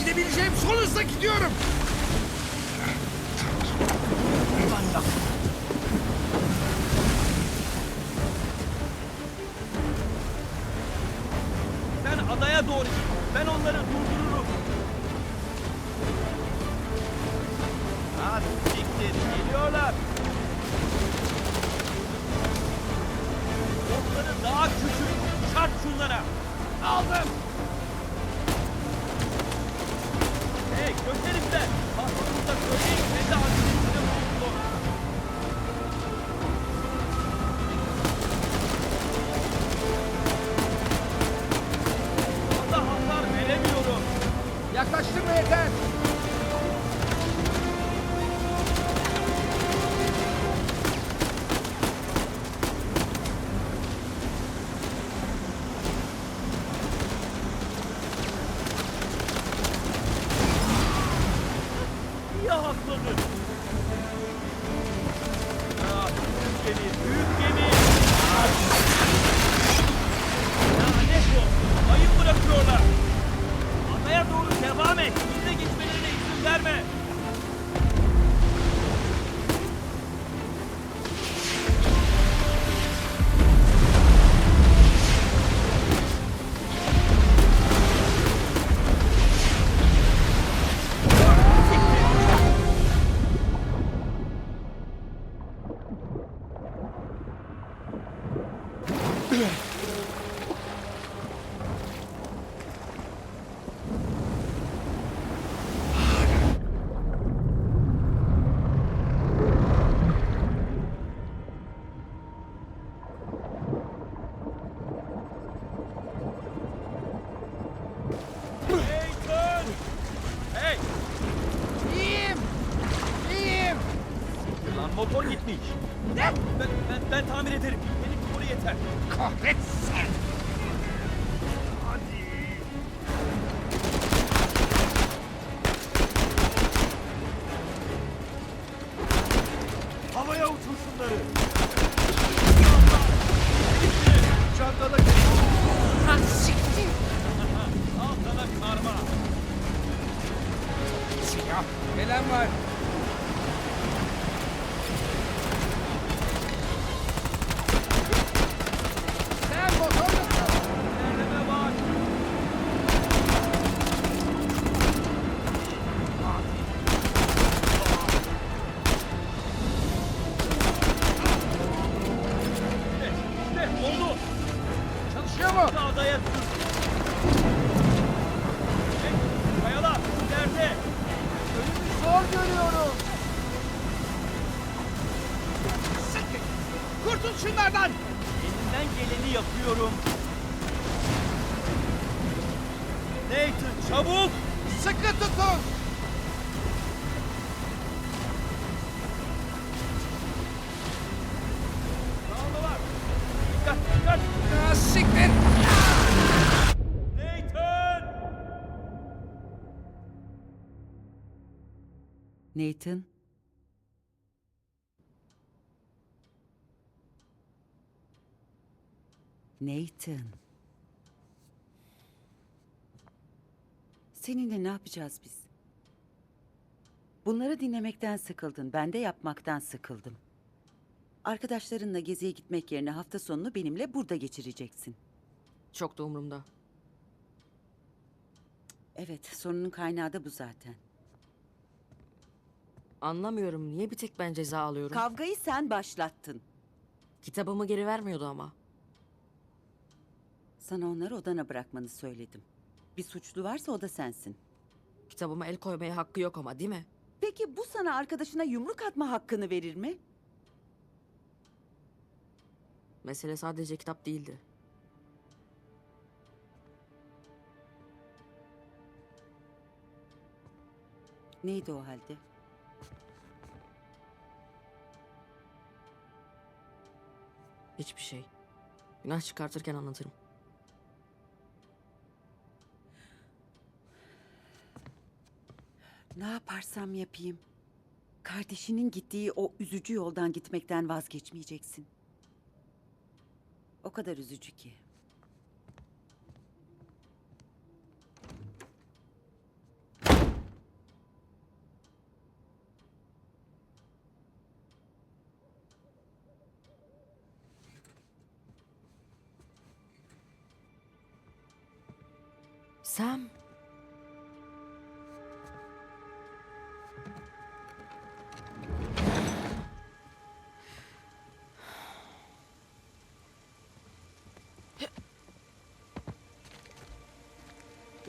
gidebileceğim son hızla gidiyorum. Selam var. Yapıyorum. Nathan çabuk. Sıkı tutun. Sağdalar. Dikkat dikkat. Ha siktir. Nathan. Nathan. Nathan. Seninle ne yapacağız biz? Bunları dinlemekten sıkıldın. Ben de yapmaktan sıkıldım. Arkadaşlarınla geziye gitmek yerine hafta sonunu benimle burada geçireceksin. Çok da umurumda. Evet, sorunun kaynağı da bu zaten. Anlamıyorum niye bir tek ben ceza alıyorum? Kavgayı sen başlattın. Kitabımı geri vermiyordu ama. Sana onları odana bırakmanı söyledim. Bir suçlu varsa o da sensin. Kitabıma el koymaya hakkı yok ama değil mi? Peki bu sana arkadaşına yumruk atma hakkını verir mi? Mesele sadece kitap değildi. Neydi o halde? Hiçbir şey. Günah çıkartırken anlatırım. Yaparsam yapayım. Kardeşinin gittiği o üzücü yoldan gitmekten vazgeçmeyeceksin. O kadar üzücü ki. Sam.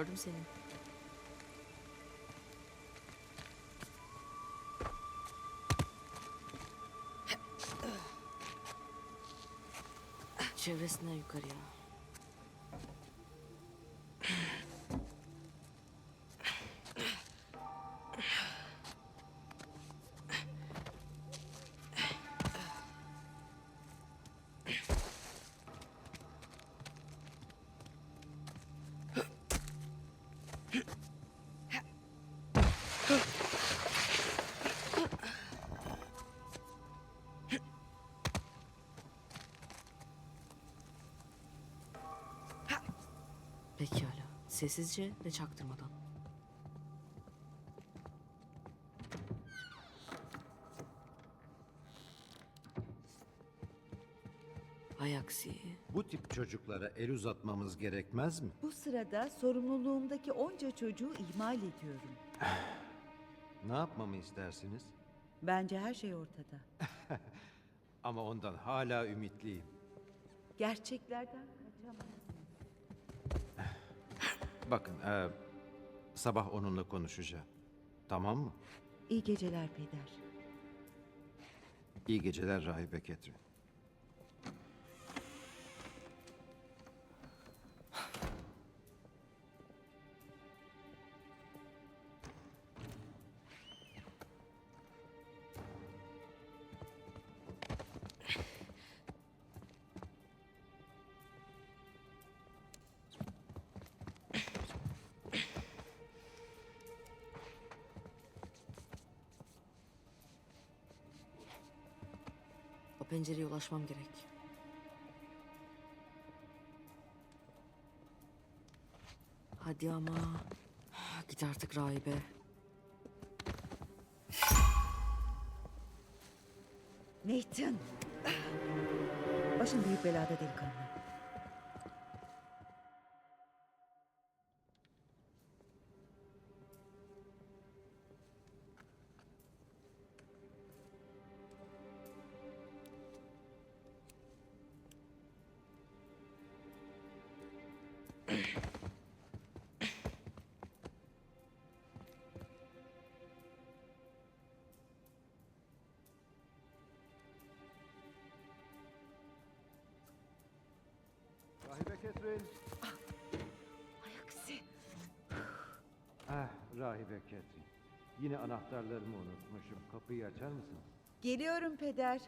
Gördüm seni. Çevresinden yukarıya. Sessizce ve çaktırmadan. Hay aksi. Bu tip çocuklara el uzatmamız gerekmez mi? Bu sırada sorumluluğumdaki onca çocuğu ihmal ediyorum. Ne yapmamı istersiniz? Bence her şey ortada. Ama ondan hala ümitliyim. Gerçeklerden Bakın, eee, sabah onunla konuşacağım. Tamam mı? İyi geceler peder. İyi geceler Rahibe Ketrin. Pencereye ulaşmam gerek. Hadi ama. Git artık rahibe. Nathan! Başın büyük belada delikanlı. Ketrin. Ay aksi. Ah, Rahibe Ketrin. Yine anahtarlarımı unutmuşum. Kapıyı açar mısınız? Geliyorum peder.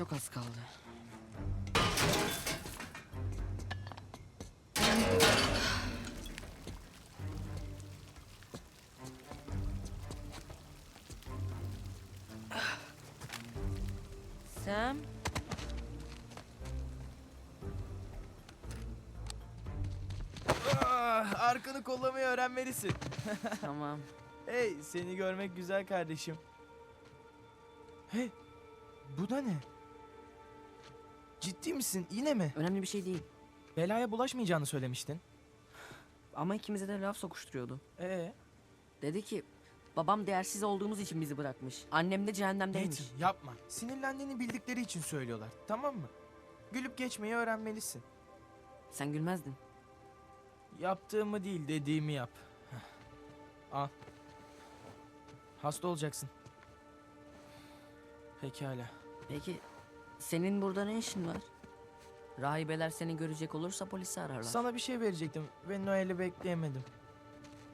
Çok az kaldı. Sam. Ah, arkanı kollamayı öğrenmelisin. tamam. Hey, seni görmek güzel kardeşim. Hey, bu da ne? Ciddi misin? Yine mi? Önemli bir şey değil. Belaya bulaşmayacağını söylemiştin. Ama ikimize de laf sokuşturuyordu. Ee, Dedi ki Babam değersiz olduğumuz için bizi bırakmış. Annem de cehennemdeymiş. Nathan yapma. Sinirlendiğini bildikleri için söylüyorlar. Tamam mı? Gülüp geçmeyi öğrenmelisin. Sen gülmezdin. Yaptığımı değil dediğimi yap. Al. Hasta olacaksın. Pekala. Peki senin burada ne işin var? Rahibeler seni görecek olursa polisi ararlar. Sana bir şey verecektim ve Noel'i bekleyemedim.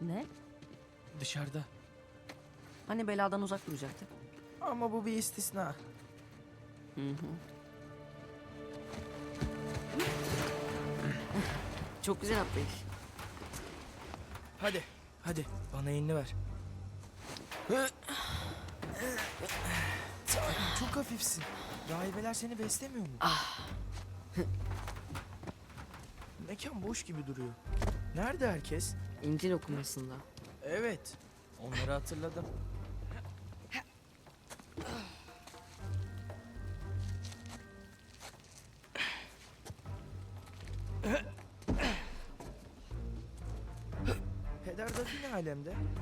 Ne? Dışarıda. Hani beladan uzak duracaktık? Ama bu bir istisna. Hı hı. Çok güzel atlayış. Hadi, hadi bana elini ver. Çok hafifsin. Rahibeler seni beslemiyor mu? Mekan boş gibi duruyor. Nerede herkes? İncil okumasında. Evet, onları hatırladım.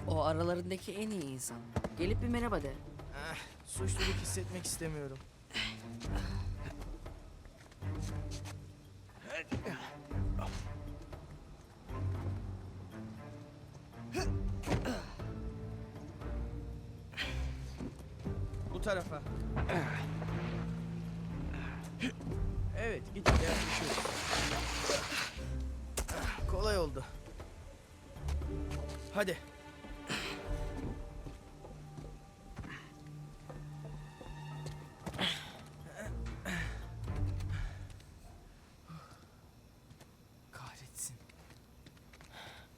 O aralarındaki en iyi insan. Gelip bir merhaba de. Eh, suçluluk hissetmek istemiyorum. Bu tarafa. Evet, gitgide yaklaşıyoruz. Kolay oldu. Hadi.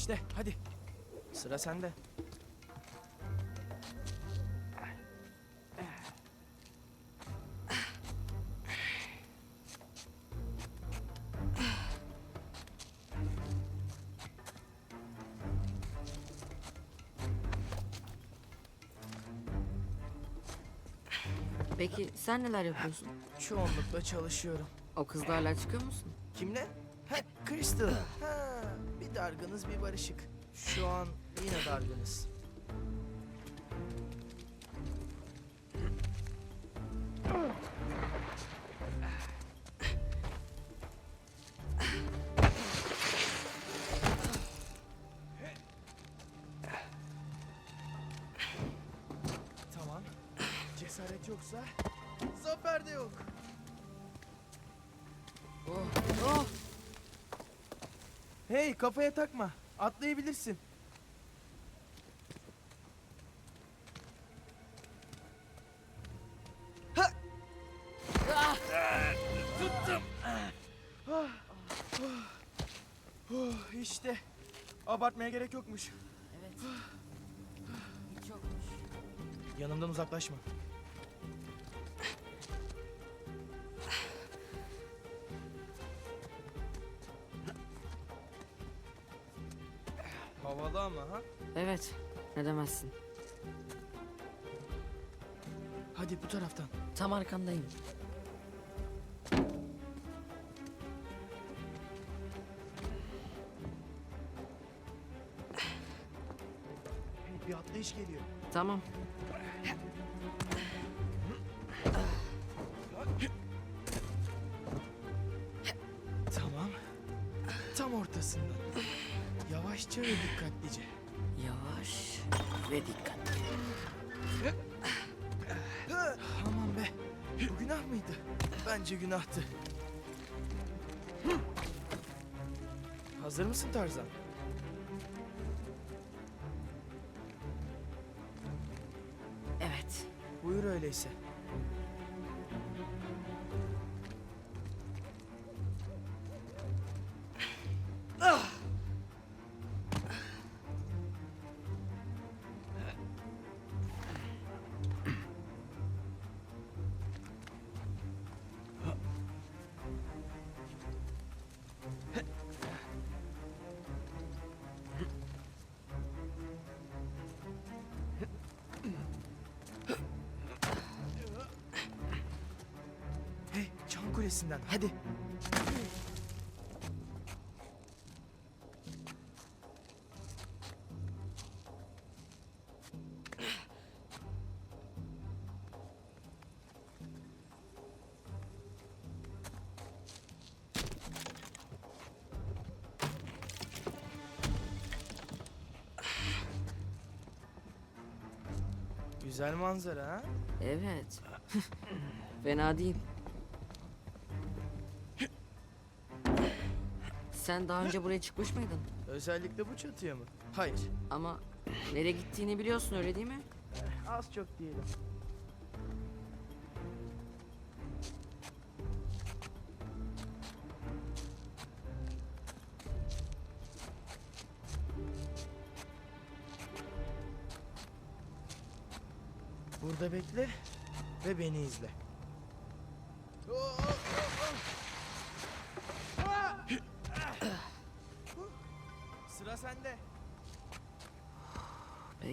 İşte hadi. Sıra sende. Peki sen neler yapıyorsun? Çoğunlukla çalışıyorum. O kızla hala çıkıyor musun? Kimle? Ha, Crystal. Ha, bir dargınız bir barışık. Şu an yine dargınız. Tamam. Cesaret yoksa zafer de yok. Oh, Hey kafaya takma. Atlayabilirsin. Ha! Tuttum. Ah. Oh, işte. Abartmaya gerek yokmuş. evet. Hiç yokmuş. Yanımdan uzaklaşma. Havalı ama ha? Evet, ne demezsin. Hadi bu taraftan. Tam arkandayım. Bir atlayış geliyor. Tamam. Tamam. Günah mıydı? Bence günahtı. Hazır mısın Tarzan? Evet. Buyur öyleyse. Tepesinden. Hadi. Güzel manzara ha? Evet. Fena değil. Sen daha önce buraya çıkmış mıydın? Özellikle bu çatıya mı? Hayır. Ama nereye gittiğini biliyorsun öyle değil mi? Az çok diyelim. Burada bekle ve beni izle.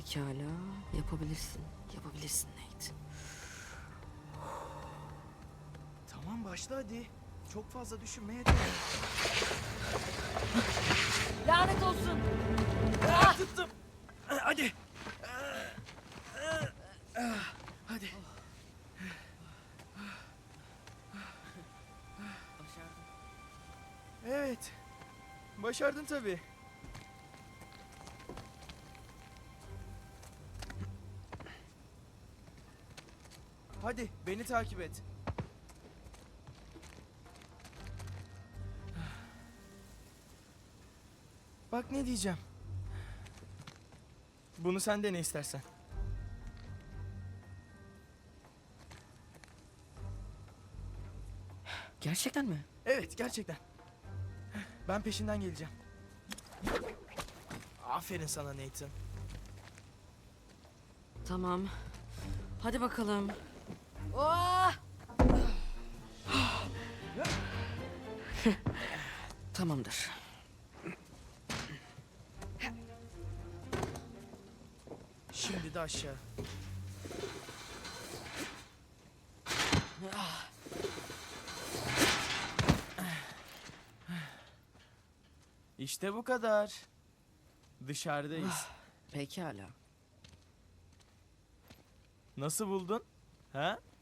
Pekala. Yapabilirsin. Yapabilirsin Nate. Tamam başla hadi. Çok fazla düşünmeye değer. Lanet olsun. Tuttum. Hadi. Hadi. Başardım. Evet. Başardın tabii. Takip et. Bak ne diyeceğim. Bunu sen de ne istersen. Gerçekten mi? Evet gerçekten. Ben peşinden geleceğim. Aferin sana Nathan. Tamam. Hadi bakalım. Oh! Tamamdır. Şimdi de aşağı. İşte bu kadar. Dışarıdayız. Pekala. Nasıl buldun? Ha?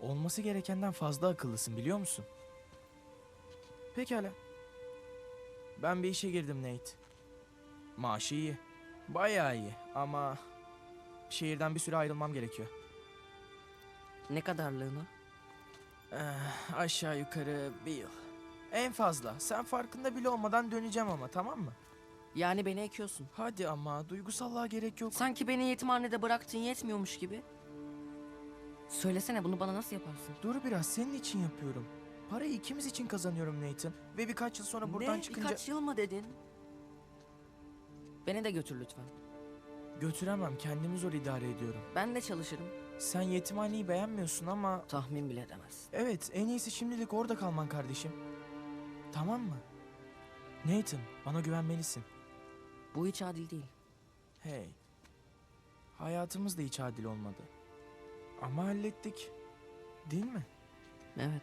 Olması gerekenden fazla akıllısın biliyor musun? Pekala. Ben bir işe girdim Nate. Maaşı iyi. Bayağı iyi ama şehirden bir süre ayrılmam gerekiyor. Ne kadarlığını? Eh, aşağı yukarı bir yıl. En fazla. Sen farkında bile olmadan döneceğim ama tamam mı? Yani beni ekiyorsun. Hadi ama duygusallığa gerek yok. Sanki beni yetimhanede bıraktığın yetmiyormuş gibi. Söylesene bunu bana nasıl yaparsın? Dur biraz senin için yapıyorum. Parayı ikimiz için kazanıyorum Nathan. Ve birkaç yıl sonra buradan ne? çıkınca... Birkaç yıl mı dedin? Beni de götür lütfen. Götüremem kendimi zor idare ediyorum. Ben de çalışırım. Sen yetimhaneyi beğenmiyorsun ama... Tahmin bile edemezsin. Evet en iyisi şimdilik orada kalman kardeşim. Tamam mı? Nathan bana güvenmelisin. Bu hiç adil değil. Hey. Hayatımız da hiç adil olmadı. Ama hallettik. Değil mi? Evet.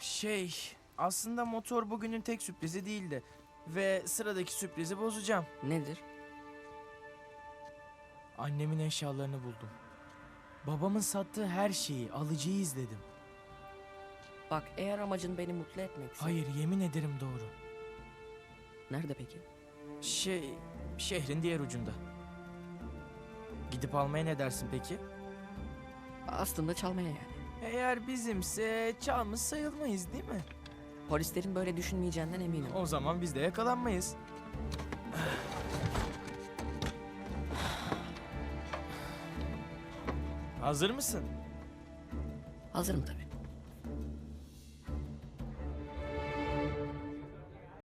Şey, aslında motor bugünün tek sürprizi değildi. Ve sıradaki sürprizi bozacağım. Nedir? Annemin eşyalarını buldum. Babamın sattığı her şeyi, alıcıyı izledim. Bak eğer amacın beni mutlu etmekse... Hayır, yemin ederim doğru. Nerede peki? Şey, şehrin diğer ucunda. Gidip almaya ne dersin peki? Aslında çalmaya yani. Eğer bizimse çalmış sayılmayız değil mi? Polislerin böyle düşünmeyeceğinden eminim. O zaman biz de yakalanmayız. Hazır mısın? Hazırım tabii.